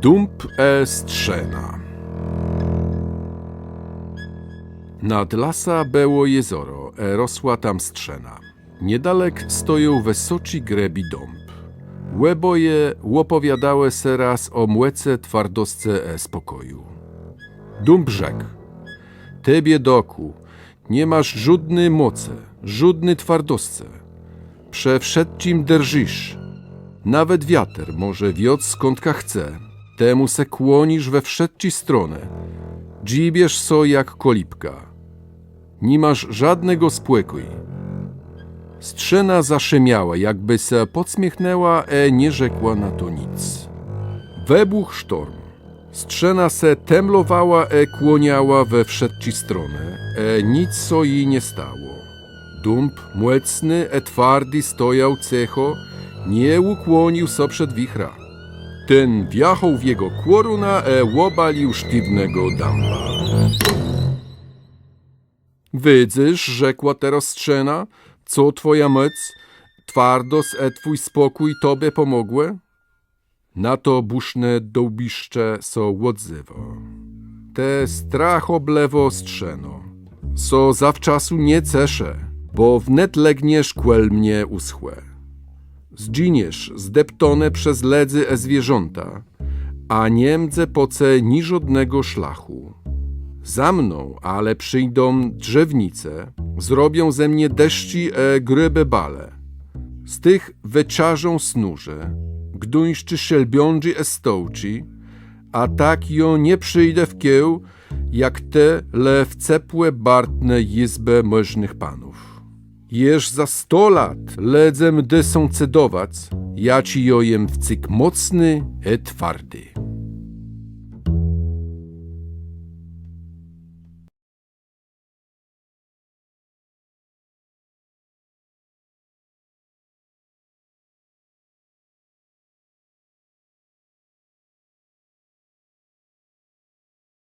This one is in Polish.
Dump e strzena. Nad lasa było jezoro, e rosła tam strzena. Niedalek stoją wysoci grebi dąb. Łeboje łopowiadały se raz o młece twardosce e spokoju. Dump rzekł. Ty biedoku, nie masz żudny moce, żudny twardosce. Prze wszystkim drżysz. Nawet wiatr może wiot skądka chce. Temu se kłonisz we wszystkie strony. Dzibiesz so jak kolipka. Nie masz żadnego spłekuj. Strzena zaszymiała, jakby se podśmiechnęła, e nie rzekła na to nic. Webuch sztorm. Strzena se temlowała, e kłoniała we wszystkie strony, e nic so jej nie stało. Dump młecny, e twardy stojał cecho, nie ukłonił so przed wichra. Ten wjachał w jego kłoruna, e łobalił sztywnego damba. Widzisz, rzekła teraz strzena, co twoja moc, twardość e twój spokój tobie pomogły? Na to buszne dołbiszcze so odzywa. Te strach oblewo strzeno. So zawczasu nie cesze, bo wnet legniesz kłel mnie uschłe. Zdziniesz zdeptone przez ledzy e zwierząta, a Niemce poce ni żadnego szlachu. Za mną, ale przyjdą drzewnice, zrobią ze mnie deszci e grybe bale. Z tych wyczarzą snurze, gduńszczy szelbiądży e stołci, a tak jo nie przyjdę w kieł, jak te le w cepłe bartne izbę możnych panów. Jeż za sto lat ledzem dy są cedować, ja ci jojem wcyk mocny e twardy.